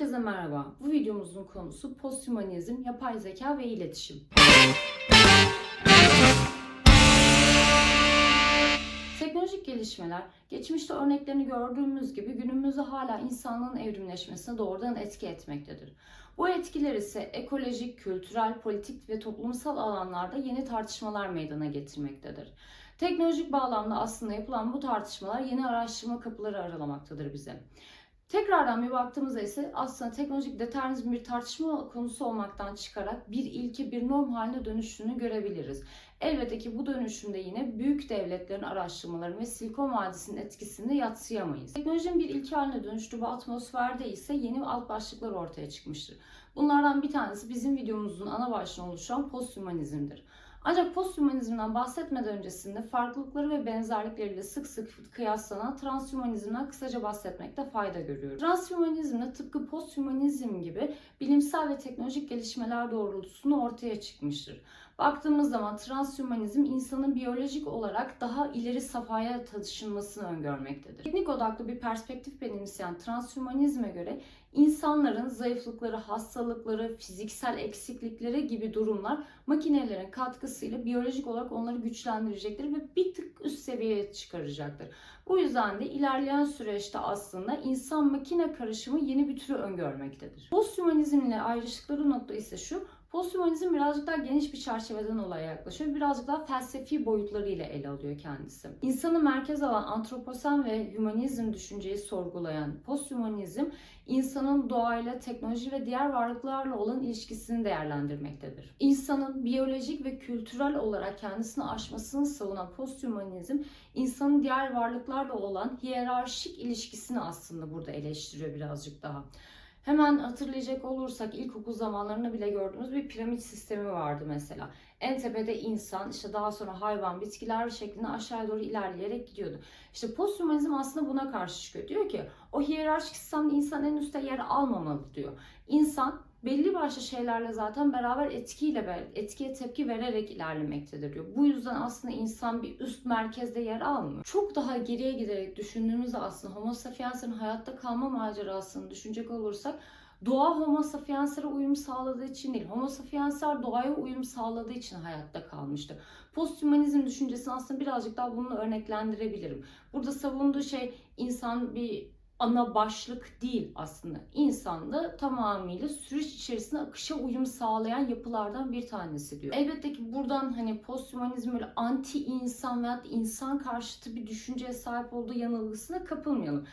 Herkese merhaba. Bu videomuzun konusu posthumanizm, yapay zeka ve iletişim. Teknolojik gelişmeler, geçmişte örneklerini gördüğümüz gibi günümüzde hala insanlığın evrimleşmesine doğrudan etki etmektedir. Bu etkiler ise ekolojik, kültürel, politik ve toplumsal alanlarda yeni tartışmalar meydana getirmektedir. Teknolojik bağlamda aslında yapılan bu tartışmalar yeni araştırma kapıları aralamaktadır bize. Tekrardan bir baktığımızda ise aslında teknolojik determinizm bir tartışma konusu olmaktan çıkarak bir ilke, bir norm haline dönüştüğünü görebiliriz. Elbette ki bu dönüşümde yine büyük devletlerin araştırmaları ve Silikon Vadisi'nin etkisini yatsıyamayız. Teknolojinin bir ilke haline dönüştüğü bu atmosferde ise yeni alt başlıklar ortaya çıkmıştır. Bunlardan bir tanesi bizim videomuzun ana başlığını oluşturan posthumanizmdir. Ancak posthumanizmden bahsetmeden öncesinde farklılıkları ve benzerlikleriyle sık sık kıyaslanan transhumanizmden kısaca bahsetmekte fayda görüyorum. Transhumanizm de tıpkı posthumanizm gibi bilimsel ve teknolojik gelişmeler doğrultusunda ortaya çıkmıştır. Baktığımız zaman transhumanizm insanın biyolojik olarak daha ileri safhaya taşınmasını öngörmektedir. Teknik odaklı bir perspektif benimseyen transhumanizme göre insanların zayıflıkları, hastalıkları, fiziksel eksiklikleri gibi durumlar makinelerin katkısıyla biyolojik olarak onları güçlendirecektir ve bir tık üst seviyeye çıkaracaktır. Bu yüzden de ilerleyen süreçte aslında insan makine karışımı yeni bir türü öngörmektedir. Posthumanizm ile ayrıştıkları nokta ise şu, Posthumanizm birazcık daha geniş bir çerçeveden olaya yaklaşıyor. Birazcık daha felsefi boyutlarıyla ele alıyor kendisi. İnsanı merkez alan antroposen ve hümanizm düşünceyi sorgulayan posthumanizm insanın doğayla, teknoloji ve diğer varlıklarla olan ilişkisini değerlendirmektedir. İnsanın biyolojik ve kültürel olarak kendisini aşmasını savunan posthumanizm insanın diğer varlıklarla olan hiyerarşik ilişkisini aslında burada eleştiriyor birazcık daha. Hemen hatırlayacak olursak ilkokul zamanlarında bile gördüğümüz bir piramit sistemi vardı mesela. En tepede insan, işte daha sonra hayvan, bitkiler şeklinde aşağıya doğru ilerleyerek gidiyordu. İşte posthumanizm aslında buna karşı çıkıyor. Diyor ki o hiyerarşik sistemde insan en üstte yer almamalı diyor. İnsan belli başlı şeylerle zaten beraber etkiyle etkiye tepki vererek ilerlemektedir diyor. Bu yüzden aslında insan bir üst merkezde yer almıyor. Çok daha geriye giderek düşündüğümüzde aslında Homo sapiens'in hayatta kalma macerasını düşünecek olursak doğa Homo sapiens'lere uyum sağladığı için değil, Homo sapiens'ler doğaya uyum sağladığı için hayatta kalmıştı. Posthumanizm düşüncesini aslında birazcık daha bununla örneklendirebilirim. Burada savunduğu şey insan bir ana başlık değil aslında. İnsan da tamamıyla süreç içerisinde akışa uyum sağlayan yapılardan bir tanesi diyor. Elbette ki buradan hani posthumanizm böyle anti insan veya insan karşıtı bir düşünceye sahip olduğu yanılgısına kapılmayalım.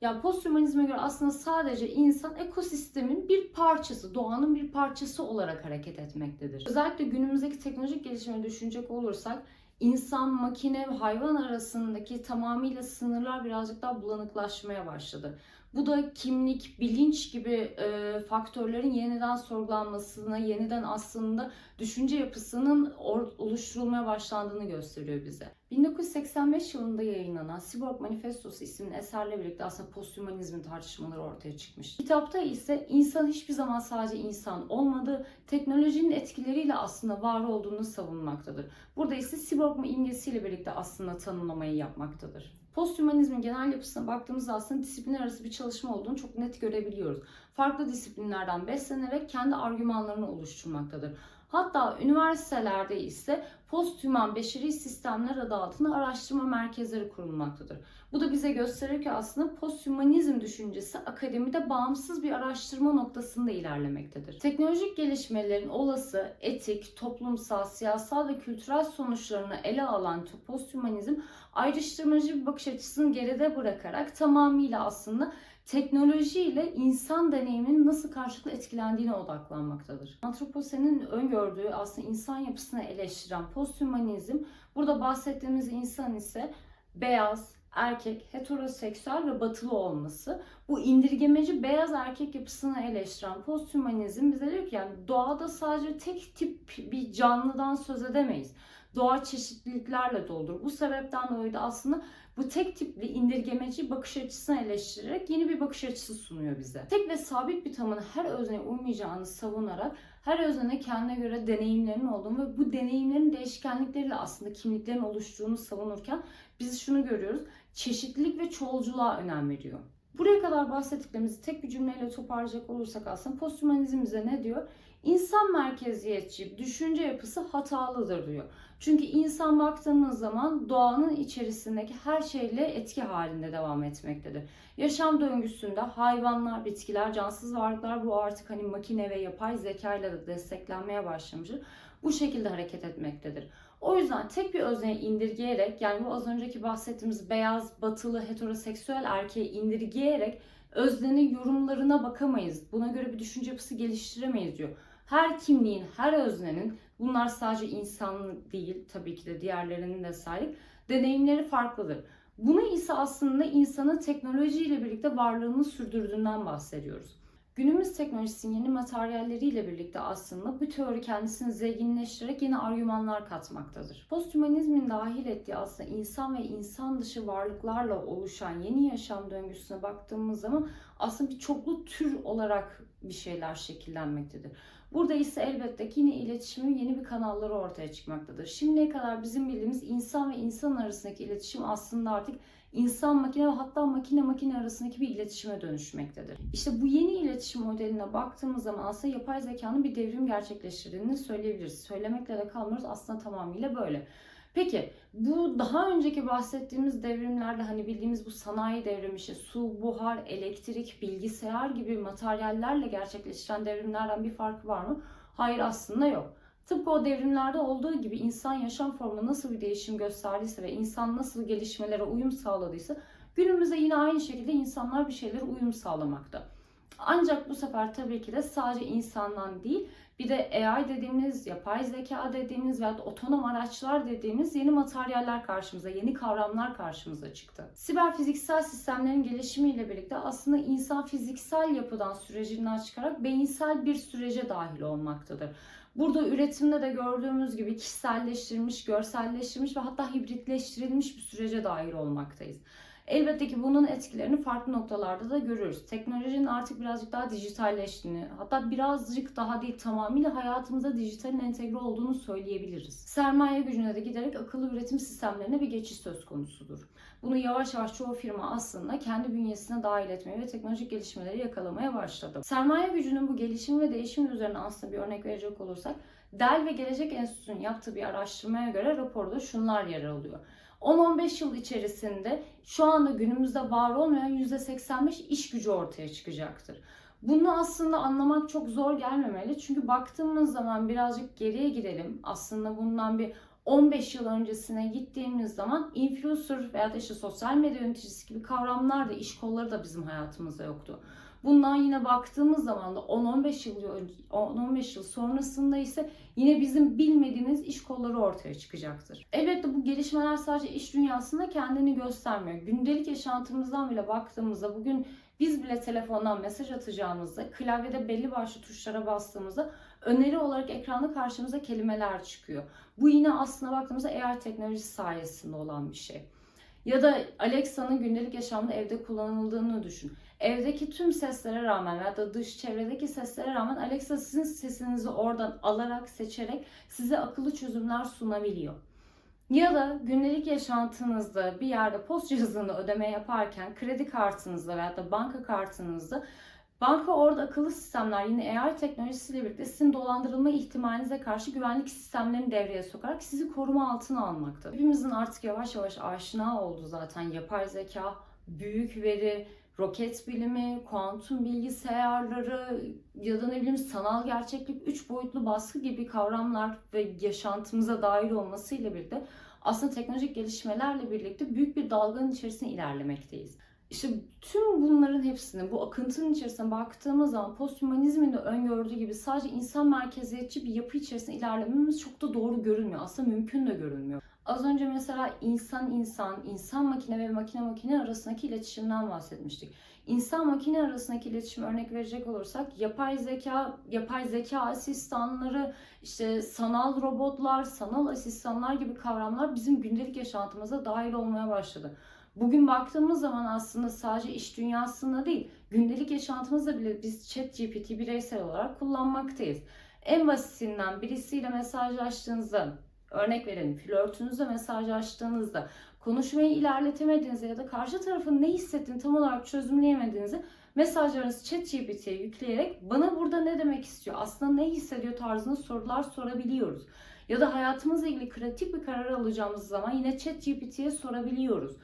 Ya posthumanizme göre aslında sadece insan ekosistemin bir parçası, doğanın bir parçası olarak hareket etmektedir. Özellikle günümüzdeki teknolojik gelişmeyi düşünecek olursak insan, makine ve hayvan arasındaki tamamıyla sınırlar birazcık daha bulanıklaşmaya başladı. Bu da kimlik, bilinç gibi e, faktörlerin yeniden sorgulanmasına, yeniden aslında düşünce yapısının oluşturulmaya başlandığını gösteriyor bize. 1985 yılında yayınlanan Cyborg Manifestosu isimli eserle birlikte aslında posthumanizmin tartışmaları ortaya çıkmış. Kitapta ise insan hiçbir zaman sadece insan olmadı, teknolojinin etkileriyle aslında var olduğunu savunmaktadır. Burada ise cyborg imgesiyle birlikte aslında tanımlamayı yapmaktadır. Posthumanizmin genel yapısına baktığımızda aslında disiplinler arası bir çalışma olduğunu çok net görebiliyoruz. Farklı disiplinlerden beslenerek kendi argümanlarını oluşturmaktadır. Hatta üniversitelerde ise posthüman beşeri sistemler adı altında araştırma merkezleri kurulmaktadır. Bu da bize gösterir ki aslında posthümanizm düşüncesi akademide bağımsız bir araştırma noktasında ilerlemektedir. Teknolojik gelişmelerin olası etik, toplumsal, siyasal ve kültürel sonuçlarını ele alan posthümanizm ayrıştırmacı bir bakış açısını geride bırakarak tamamıyla aslında teknoloji ile insan deneyiminin nasıl karşılıklı etkilendiğine odaklanmaktadır. Antroposenin öngördüğü aslında insan yapısını eleştiren posthumanizm, burada bahsettiğimiz insan ise beyaz, erkek, heteroseksüel ve batılı olması. Bu indirgemeci beyaz erkek yapısını eleştiren posthumanizm bize diyor ki yani doğada sadece tek tip bir canlıdan söz edemeyiz. Doğa çeşitliliklerle doldur. Bu sebepten dolayı da aslında bu tek tipli indirgemeci bakış açısını eleştirerek yeni bir bakış açısı sunuyor bize. Tek ve sabit bir tanımın her özneye uymayacağını savunarak her özne kendine göre deneyimlerinin olduğunu ve bu deneyimlerin değişkenlikleriyle aslında kimliklerin oluştuğunu savunurken biz şunu görüyoruz. Çeşitlilik ve çoğulculuğa önem veriyor. Buraya kadar bahsettiklerimizi tek bir cümleyle toparlayacak olursak aslında posthumanizm bize ne diyor? İnsan merkeziyetçi düşünce yapısı hatalıdır diyor. Çünkü insan baktığımız zaman doğanın içerisindeki her şeyle etki halinde devam etmektedir. Yaşam döngüsünde hayvanlar, bitkiler, cansız varlıklar bu artık hani makine ve yapay zeka ile de desteklenmeye başlamıştır. Bu şekilde hareket etmektedir. O yüzden tek bir özneyi indirgeyerek yani bu az önceki bahsettiğimiz beyaz, batılı, heteroseksüel erkeği indirgeyerek öznenin yorumlarına bakamayız. Buna göre bir düşünce yapısı geliştiremeyiz diyor. Her kimliğin, her öznenin bunlar sadece insan değil tabii ki de diğerlerinin de sahip deneyimleri farklıdır. Bunu ise aslında insanın teknolojiyle birlikte varlığını sürdürdüğünden bahsediyoruz. Günümüz teknolojisinin yeni materyalleriyle birlikte aslında bu teori kendisini zenginleştirerek yeni argümanlar katmaktadır. Posthumanizmin dahil ettiği aslında insan ve insan dışı varlıklarla oluşan yeni yaşam döngüsüne baktığımız zaman aslında bir çoklu tür olarak bir şeyler şekillenmektedir. Burada ise elbette ki yine iletişimin yeni bir kanalları ortaya çıkmaktadır. Şimdiye kadar bizim bildiğimiz insan ve insan arasındaki iletişim aslında artık insan makine ve hatta makine makine arasındaki bir iletişime dönüşmektedir. İşte bu yeni iletişim modeline baktığımız zaman aslında yapay zekanın bir devrim gerçekleştirdiğini söyleyebiliriz. Söylemekle de kalmıyoruz aslında tamamıyla böyle. Peki bu daha önceki bahsettiğimiz devrimlerde hani bildiğimiz bu sanayi devrimi işte su, buhar, elektrik, bilgisayar gibi materyallerle gerçekleştiren devrimlerden bir farkı var mı? Hayır aslında yok. Tıpkı o devrimlerde olduğu gibi insan yaşam formu nasıl bir değişim gösterdiyse ve insan nasıl gelişmelere uyum sağladıysa günümüzde yine aynı şekilde insanlar bir şeylere uyum sağlamakta. Ancak bu sefer tabii ki de sadece insandan değil bir de AI dediğimiz, yapay zeka dediğimiz veya otonom araçlar dediğimiz yeni materyaller karşımıza, yeni kavramlar karşımıza çıktı. Siber fiziksel sistemlerin gelişimiyle birlikte aslında insan fiziksel yapıdan sürecinden çıkarak beyinsel bir sürece dahil olmaktadır. Burada üretimde de gördüğümüz gibi kişiselleştirilmiş, görselleştirilmiş ve hatta hibritleştirilmiş bir sürece dahil olmaktayız. Elbette ki bunun etkilerini farklı noktalarda da görüyoruz. Teknolojinin artık birazcık daha dijitalleştiğini, hatta birazcık daha değil tamamıyla hayatımıza dijitalin entegre olduğunu söyleyebiliriz. Sermaye gücüne de giderek akıllı üretim sistemlerine bir geçiş söz konusudur. Bunu yavaş yavaş çoğu firma aslında kendi bünyesine dahil etmeye ve teknolojik gelişmeleri yakalamaya başladı. Sermaye gücünün bu gelişim ve değişim üzerine aslında bir örnek verecek olursak, Dell ve Gelecek Enstitüsü'nün yaptığı bir araştırmaya göre raporda şunlar yer alıyor. 10-15 yıl içerisinde şu anda günümüzde var olmayan %85 iş gücü ortaya çıkacaktır. Bunu aslında anlamak çok zor gelmemeli. Çünkü baktığımız zaman birazcık geriye gidelim. Aslında bundan bir 15 yıl öncesine gittiğimiz zaman influencer veya da işte sosyal medya yöneticisi gibi kavramlar da iş kolları da bizim hayatımızda yoktu. Bundan yine baktığımız zaman da 10-15 yıl 10-15 yıl sonrasında ise yine bizim bilmediğimiz iş kolları ortaya çıkacaktır. Elbette bu gelişmeler sadece iş dünyasında kendini göstermiyor. Gündelik yaşantımızdan bile baktığımızda bugün biz bile telefondan mesaj atacağımızda, klavyede belli başlı tuşlara bastığımızda öneri olarak ekranda karşımıza kelimeler çıkıyor. Bu yine aslında baktığımızda AI teknolojisi sayesinde olan bir şey. Ya da Alexa'nın gündelik yaşamda evde kullanıldığını düşün. Evdeki tüm seslere rağmen ya da dış çevredeki seslere rağmen Alexa sizin sesinizi oradan alarak, seçerek size akıllı çözümler sunabiliyor. Ya da gündelik yaşantınızda bir yerde post cihazında ödeme yaparken kredi kartınızda veya da banka kartınızda Banka orada akıllı sistemler yine AI teknolojisiyle birlikte sizin dolandırılma ihtimalinize karşı güvenlik sistemlerini devreye sokarak sizi koruma altına almakta. Hepimizin artık yavaş yavaş aşina olduğu zaten yapay zeka, büyük veri, roket bilimi, kuantum bilgisayarları ya da ne bileyim sanal gerçeklik, üç boyutlu baskı gibi kavramlar ve yaşantımıza dahil olmasıyla birlikte aslında teknolojik gelişmelerle birlikte büyük bir dalganın içerisine ilerlemekteyiz. İşte tüm bunların hepsini bu akıntının içerisine baktığımız zaman posthumanizmin de öngördüğü gibi sadece insan merkeziyetçi bir yapı içerisinde ilerlememiz çok da doğru görünmüyor. Aslında mümkün de görünmüyor. Az önce mesela insan insan, insan makine ve makine makine arasındaki iletişimden bahsetmiştik. İnsan makine arasındaki iletişim örnek verecek olursak yapay zeka, yapay zeka asistanları, işte sanal robotlar, sanal asistanlar gibi kavramlar bizim gündelik yaşantımıza dahil olmaya başladı. Bugün baktığımız zaman aslında sadece iş dünyasında değil, gündelik yaşantımızda bile biz ChatGPT bireysel olarak kullanmaktayız. En basitinden birisiyle mesajlaştığınızda, örnek verelim flörtünüzle mesajlaştığınızda konuşmayı ilerletemediğinizde ya da karşı tarafın ne hissettiğini tam olarak çözümleyemediğinizde mesajlarınızı ChatGPT'ye yükleyerek bana burada ne demek istiyor, aslında ne hissediyor tarzında sorular sorabiliyoruz. Ya da hayatımızla ilgili kritik bir karar alacağımız zaman yine ChatGPT'ye sorabiliyoruz.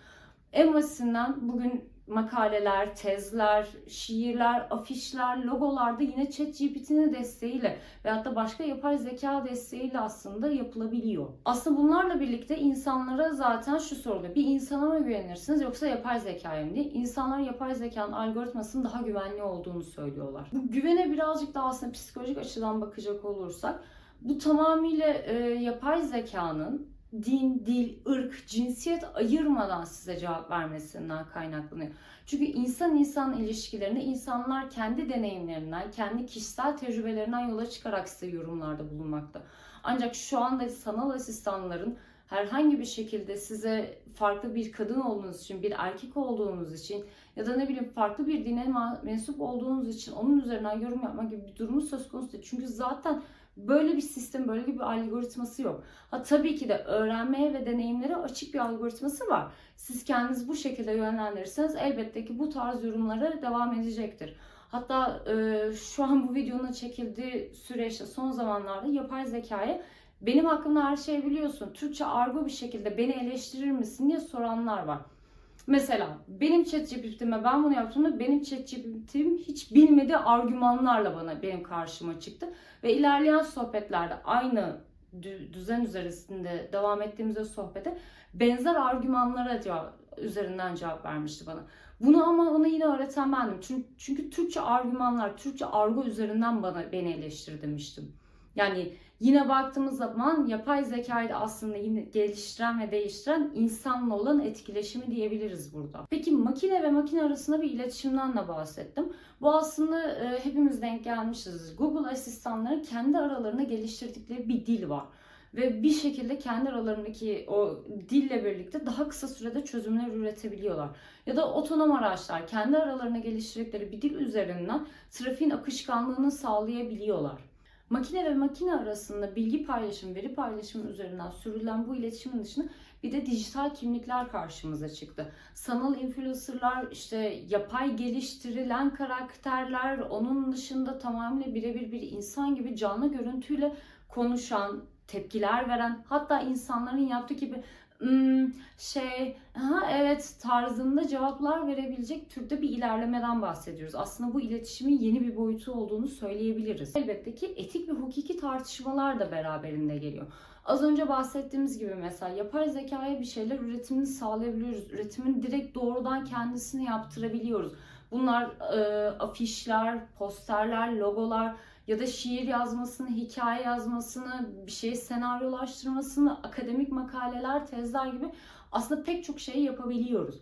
En basitinden bugün makaleler, tezler, şiirler, afişler, logolarda yine ChatGPT'nin desteğiyle veyahut da başka yapay zeka desteğiyle aslında yapılabiliyor. Aslında bunlarla birlikte insanlara zaten şu soruluyor. Bir insana mı güvenirsiniz yoksa yapay zekaya mı diye. İnsanlar yapay zekanın algoritmasının daha güvenli olduğunu söylüyorlar. Bu güvene birazcık daha aslında psikolojik açıdan bakacak olursak bu tamamıyla e, yapay zekanın din, dil, ırk, cinsiyet ayırmadan size cevap vermesinden kaynaklanıyor. Çünkü insan insan ilişkilerinde insanlar kendi deneyimlerinden, kendi kişisel tecrübelerinden yola çıkarak size yorumlarda bulunmakta. Ancak şu anda sanal asistanların herhangi bir şekilde size farklı bir kadın olduğunuz için, bir erkek olduğunuz için ya da ne bileyim farklı bir dine mensup olduğunuz için onun üzerinden yorum yapma gibi bir durumu söz konusu değil. Çünkü zaten Böyle bir sistem, böyle bir algoritması yok. Ha tabii ki de öğrenmeye ve deneyimlere açık bir algoritması var. Siz kendiniz bu şekilde yönlendirirseniz elbette ki bu tarz yorumlara devam edecektir. Hatta e, şu an bu videonun çekildiği süreçte son zamanlarda yapay zekaya benim hakkımda her şeyi biliyorsun. Türkçe argo bir şekilde beni eleştirir misin diye soranlar var. Mesela benim ChatGPT'ime ben bunu yaptığımda benim ChatGPT'm hiç bilmediği argümanlarla bana benim karşıma çıktı. Ve ilerleyen sohbetlerde aynı düzen üzerinde devam ettiğimizde sohbete benzer argümanlara cevap, üzerinden cevap vermişti bana. Bunu ama ona yine öğreten bendim. Çünkü, çünkü Türkçe argümanlar, Türkçe argo üzerinden bana beni eleştir demiştim. Yani yine baktığımız zaman yapay zekayı da aslında yine geliştiren ve değiştiren insanla olan etkileşimi diyebiliriz burada. Peki makine ve makine arasında bir iletişimden de bahsettim. Bu aslında e, hepimiz denk gelmişiz. Google asistanların kendi aralarında geliştirdikleri bir dil var ve bir şekilde kendi aralarındaki o dille birlikte daha kısa sürede çözümler üretebiliyorlar. Ya da otonom araçlar kendi aralarında geliştirdikleri bir dil üzerinden trafiğin akışkanlığını sağlayabiliyorlar. Makine ve makine arasında bilgi paylaşım, veri paylaşımı üzerinden sürülen bu iletişimin dışında bir de dijital kimlikler karşımıza çıktı. Sanal influencerlar, işte yapay geliştirilen karakterler, onun dışında tamamıyla birebir bir insan gibi canlı görüntüyle konuşan, tepkiler veren, hatta insanların yaptığı gibi hmm, şey ha evet tarzında cevaplar verebilecek türde bir ilerlemeden bahsediyoruz. Aslında bu iletişimin yeni bir boyutu olduğunu söyleyebiliriz. Elbette ki etik ve hukuki tartışmalar da beraberinde geliyor. Az önce bahsettiğimiz gibi mesela yapay zekaya bir şeyler üretimini sağlayabiliyoruz. Üretimin direkt doğrudan kendisini yaptırabiliyoruz. Bunlar e, afişler, posterler, logolar ya da şiir yazmasını, hikaye yazmasını, bir şeyi senaryolaştırmasını, akademik makaleler, tezler gibi aslında pek çok şey yapabiliyoruz.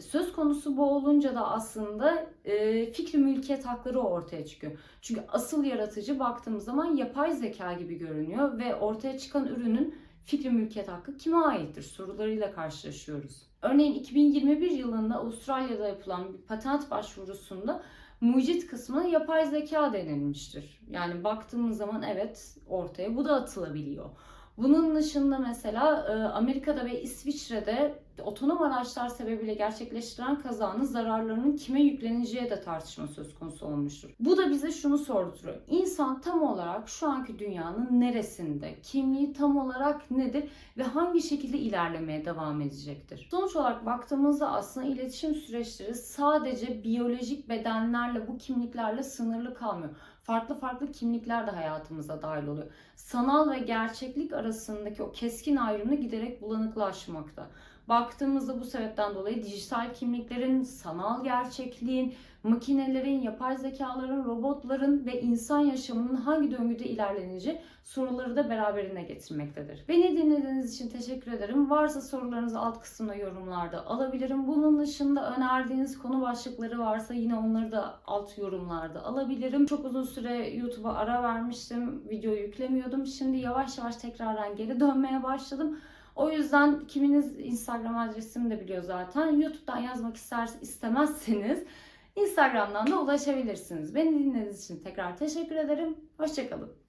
Söz konusu bu olunca da aslında e, fikri mülkiyet hakları ortaya çıkıyor. Çünkü asıl yaratıcı baktığımız zaman yapay zeka gibi görünüyor ve ortaya çıkan ürünün fikri mülkiyet hakkı kime aittir sorularıyla karşılaşıyoruz. Örneğin 2021 yılında Avustralya'da yapılan bir patent başvurusunda mucit kısmına yapay zeka denilmiştir. Yani baktığımız zaman evet ortaya bu da atılabiliyor. Bunun dışında mesela e, Amerika'da ve İsviçre'de otonom araçlar sebebiyle gerçekleştiren kazanın zararlarının kime yükleneceği de tartışma söz konusu olmuştur. Bu da bize şunu sorduruyor. İnsan tam olarak şu anki dünyanın neresinde? Kimliği tam olarak nedir? Ve hangi şekilde ilerlemeye devam edecektir? Sonuç olarak baktığımızda aslında iletişim süreçleri sadece biyolojik bedenlerle bu kimliklerle sınırlı kalmıyor farklı farklı kimlikler de hayatımıza dahil oluyor. Sanal ve gerçeklik arasındaki o keskin ayrımı giderek bulanıklaşmakta. Baktığımızda bu sebepten dolayı dijital kimliklerin, sanal gerçekliğin, makinelerin, yapay zekaların, robotların ve insan yaşamının hangi döngüde ilerleneceği soruları da beraberine getirmektedir. Beni dinlediğiniz için teşekkür ederim. Varsa sorularınızı alt kısımda yorumlarda alabilirim. Bunun dışında önerdiğiniz konu başlıkları varsa yine onları da alt yorumlarda alabilirim. Çok uzun süre YouTube'a ara vermiştim. Video yüklemiyordum. Şimdi yavaş yavaş tekrardan geri dönmeye başladım. O yüzden kiminiz Instagram adresimi de biliyor zaten. YouTube'dan yazmak isterseniz istemezseniz Instagram'dan da ulaşabilirsiniz. Beni dinlediğiniz için tekrar teşekkür ederim. Hoşçakalın.